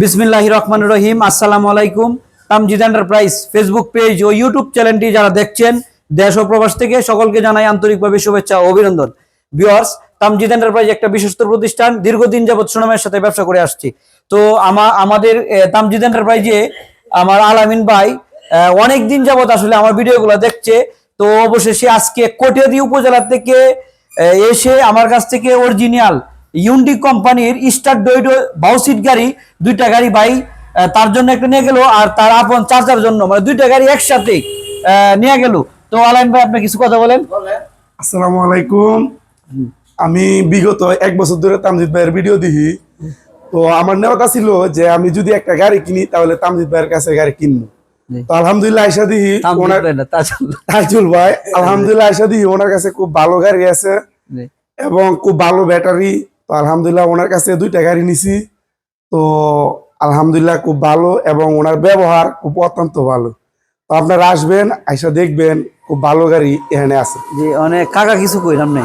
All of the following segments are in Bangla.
বিসমিল্লাহ রহমান রহিম, আসসালামু আলাইকুম। তামজিদ এন্টারপ্রাইজ ফেসবুক পেজ ও ইউটিউব চ্যানেলটি যারা দেখছেন, দেশ ও প্রবাস থেকে সকলকে জানাই আন্তরিকভাবে শুভেচ্ছা ও অভিনন্দন। ভিউয়ার্স, তামজিদ এন্টারপ্রাইজ একটা বিশ্বস্ত প্রতিষ্ঠান, দীর্ঘদিন যাবৎ সুনামের সাথে ব্যবসা করে আসছি। তো আমা- আমাদের তামজিদ এন্টারপ্রাইজে আমার আলামিন ভাই অনেক দিন যাবৎ আসলে আমার ভিডিওগুলো দেখছে। তো অবশেষে আজকে কটিয়াদি উপজেলা থেকে এসে আমার কাছ থেকে অরিজিনাল ইউন্ডি কোম্পানির স্টার ডোইডো বাউসিট গাড়ি দুইটা গাড়ি ভাই তার জন্য একটা নিয়ে গেল আর তার আপন চার্জার জন্য মানে দুইটা গাড়ি একসাথে নিয়ে গেল। তো আলাইন ভাই আপনি কিছু কথা বলেন? আসসালামু আলাইকুম। আমি বিগত এক বছর ধরে তামজিদ ভাইয়ের ভিডিও দেখি তো আমার নেওয়াটা ছিল যে আমি যদি একটা গাড়ি কিনি তাহলে তামজিদ ভাইয়ের কাছে গাড়ি কিনবো। তো আলহামদুলিল্লাহ আয়সা দিহি। তাজুল। ভাই আলহামদুলিল্লাহ আয়সা দিহি ওনার কাছে খুব ভালো গাড়ি আছে এবং খুব ভালো ব্যাটারি। তো আলহামদুলিল্লাহ ওনার কাছে দুইটা গাড়ি নিছি। তো আলহামদুলিল্লাহ খুব ভালো এবং ওনার ব্যবহার খুব অত্যন্ত ভালো। তো আপনারা আসবেন আইসা দেখবেন খুব ভালো গাড়ি এখানে আছে। জি অনেক কাকা কিছু কই সামনে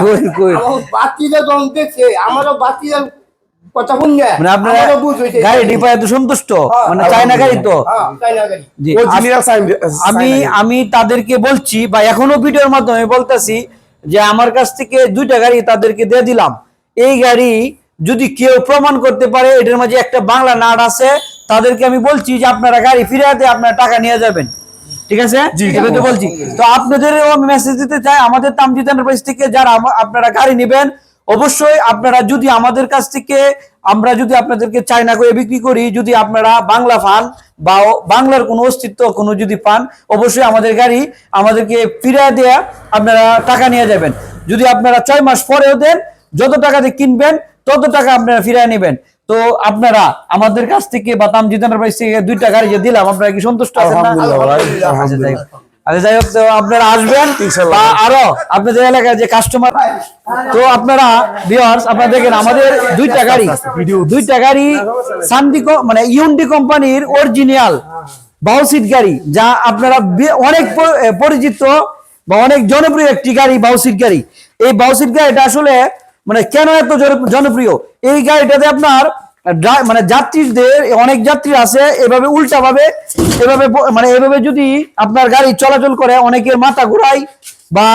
কই কই? আমারও কথা মানে আপনারা আমারও বুঝ হয়েছে গাড়ি ডিপায় তো সন্তুষ্ট মানে চায়না গাড়ি তো। হ্যাঁ, চাইনা গাড়ি। জি Original sign- আমি আমি তাদেরকে বলছি বা এখনও ভিডিওর মাধ্যমে বলতেছি যে আমার কাছ থেকে দুইটা গাড়ি তাদেরকে দিয়ে দিলাম। এই গাড়ি যদি কেউ প্রমাণ করতে পারে এটার মাঝে একটা বাংলা নাট আছে তাদেরকে আমি বলছি যে আপনারা গাড়ি ফিরাতে আপনারা টাকা নিয়ে যাবেন। ঠিক আছে? বলছি। তো আপনাদেরও মেসেজ দিতে চাই আমাদের তামজিদ এন্টারপ্রাইজ থেকে যারা আপনারা গাড়ি নেবেন অবশ্যই আপনারা যদি আমাদের কাছ থেকে আমরা যদি আপনাদেরকে চায়না করে বিক্রি করি যদি আপনারা বাংলা পান বা বাংলার কোনো অস্তিত্ব কোনো যদি পান অবশ্যই আমাদের গাড়ি আমাদেরকে ফিরিয়ে দেয়া আপনারা টাকা নিয়ে যাবেন। যদি আপনারা ছয় মাস পরেও দেন যত টাকা দিয়ে কিনবেন তত টাকা আপনারা ফিরিয়ে নেবেন। তো আপনারা আমাদের কাছ থেকে বা তামজিদ এন্টারপ্রাইজ থেকে দুইটা গাড়ি যে দিলাম আপনারা কি সন্তুষ্ট আছেন না? আচ্ছা, যাই হোক। তো আপনারা আসবেন বা আরও আপনাদের এলাকায় যে কাস্টমার তো আপনারা ভিউয়ার্স আপনারা দেখেন আমাদের দুইটা গাড়ি দুইটা গাড়ি সান্দি কো- মানে ইউন্ডি কোম্পানির অরিজিনাল বাউসিট গাড়ি যা আপনারা অনেক পরিচিত বা অনেক জনপ্রিয় একটি গাড়ি বাউসিট গাড়ি এই বাউসিট গাড়িটা আসলে মানে কেন এত জন- জনপ্রিয় এই গাড়িটাতে আপনার মানে যাত্রীদের অনেক যাত্রী আছে এভাবে উল্টা ভাবে এভাবে মানে এভাবে যদি আপনার গাড়ি চলাচল করে অনেকের মাথা ঘুরায় বা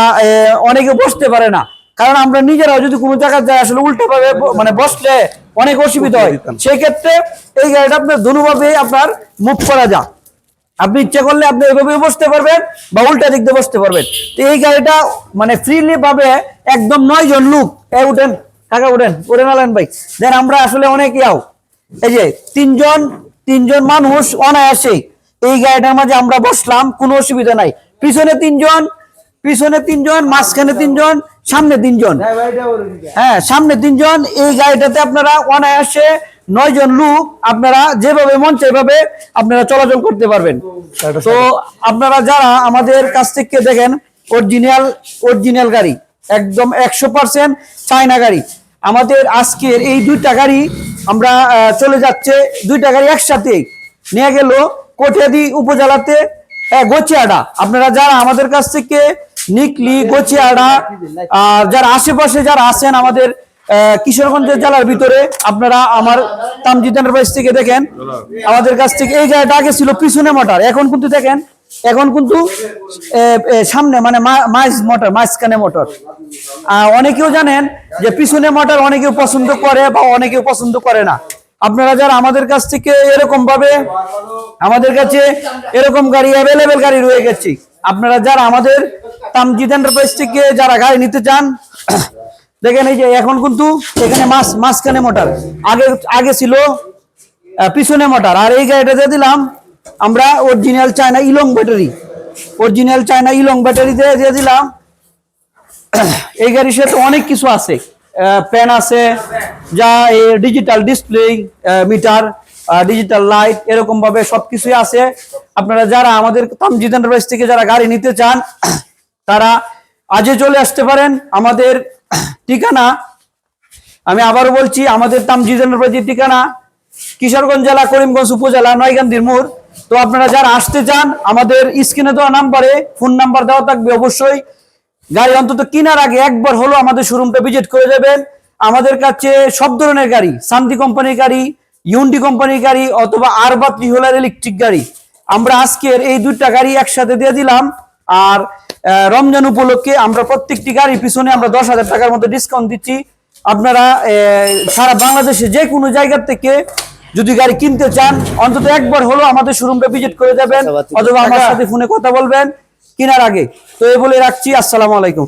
অনেকে বসতে পারে না। কারণ আমরা নিজেরাও যদি কোনো জায়গায় যাই আসলে উল্টা ভাবে মানে বসলে অনেক অসুবিধা হয়। সেক্ষেত্রে এই গাড়িটা আপনার দুভাবে আপনার মুখ করা যায়। আপনি ইচ্ছা করলে আপনি এভাবে বসতে পারবেন বা উল্টা দিক দিয়ে বসতে পারবেন। তো এই গাড়িটা মানে ফ্রিলি ভাবে একদম নয় জন লোক এই উঠেন কাকা উঠেন উঠে নালেন ভাই। দেন আমরা আসলে অনেক ইয়াও। এই যে তিনজন তিনজন মানুষ অনায়াসে এই গাড়িটার মাঝে আমরা বসলাম কোনো অসুবিধা নাই। পিছনে তিনজন পিছনে তিনজন মাঝখানে তিনজন সামনে তিনজন। হ্যাঁ সামনে তিনজন এই গাড়িটাতে আপনারা অনায়াসে নয় জন লোক আপনারা যেভাবে মন সেভাবে আপনারা চলাচল করতে পারবেন। তো আপনারা যারা আমাদের কাছ থেকে দেখেন অরিজিনাল অরিজিনাল গাড়ি একদম একশো পার্সেন্ট চায়না গাড়ি আমাদের আজকের এই দুইটা গাড়ি আমরা চলে যাচ্ছে। দুইটা গাড়ি একসাথে নিয়ে গেল কটিয়াদি উপজেলাতে গোচিয়াডা আপনারা যারা আমাদের কাছ থেকে নিকলি গোচিয়াডা আর যারা আশেপাশে যারা আছেন আমাদের কিশোরগঞ্জের জেলার ভিতরে, আপনারা আমার তামজিদ এন্টারপ্রাইজ থেকে দেখেন। আমাদের কাছ থেকে এই গাড়িটা আগে ছিল পিছনে মোটর, এখন কিন্তু দেখেন এখন কিন্তু সামনে মানে মাঝ মোটর, মাঝখানে মোটর। অনেকেও জানেন যে পিছনে মোটর অনেকেও পছন্দ করে বা অনেকেও পছন্দ করে না। আপনারা যারা আমাদের কাছ থেকে এরকম ভাবে আমাদের কাছে এরকম গাড়ি অ্যাভেলেবেল গাড়ি রয়ে গেছে, আপনারা যারা আমাদের তামজিদ এন্টারপ্রাইজ থেকে যারা গাড়ি নিতে চান, দেখেন এই যে এখন কিন্তু এখানে মাছ মাঝখানে মোটর। আগে আগে ছিল পিছনে মোটর। আর এই গাড়িটা দিয়ে দিলাম আমরা অরিজিনাল চায়না ইলং ব্যাটারি অরিজিনাল চায়না ইলং ব্যাটারি দিয়ে দিয়ে দিলাম। এই গাড়ির সাথে অনেক কিছু আছে। প্যান আছে, যা digital display meter digital light এরকম ভাবে সবকিছুই আছে। আপনারা যারা আমাদের তামজিদ এন্টারপ্রাইজ থেকে যারা গাড়ি নিতে চান, তারা আজই চলে আসতে পারেন। আমাদের ঠিকানা, আমি আবারও বলছি, আমাদের তামজিদ এন্টারপ্রাইজের ঠিকানা, কিশোরগঞ্জ জেলা, করিমগঞ্জ উপজেলা, নয়গান্দির মোড়। তো আপনারা যারা আসতে চান, আমাদের স্ক্রিনে দেওয়া নাম্বারে ফোন নাম্বার দেওয়া থাকবে অবশ্যই। গাড়ি অন্তত কেনার আগে একবার হলো আমাদের শোরুমটা ভিজিট করে যাবেন আমাদের কাছে সব ধরনের গাড়ি শান্তি কোম্পানির গাড়ি, ইউন্ডি কোম্পানির গাড়ি অথবা আর বা ত্রিহোলার ইলেকট্রিক গাড়ি। আমরা আজকের এই দুইটা গাড়ি একসাথে দিয়ে দিলাম। আর রমজান উপলক্ষে আমরা প্রত্যেকটি গাড়ির পিছনে আমরা দশ হাজার টাকার মতো ডিসকাউন্ট দিচ্ছি। আপনারা সারা বাংলাদেশে যে কোনো জায়গার থেকে যদি গাড়ি কিনতে চান অন্তত একবার হলো আমাদের শোরুমটা ভিজিট করে দেবেন অথবা আমার সাথে ফোনে কথা বলবেন। কেনার আগে। তো এই বলে রাখছি আসসালাম আলাইকুম।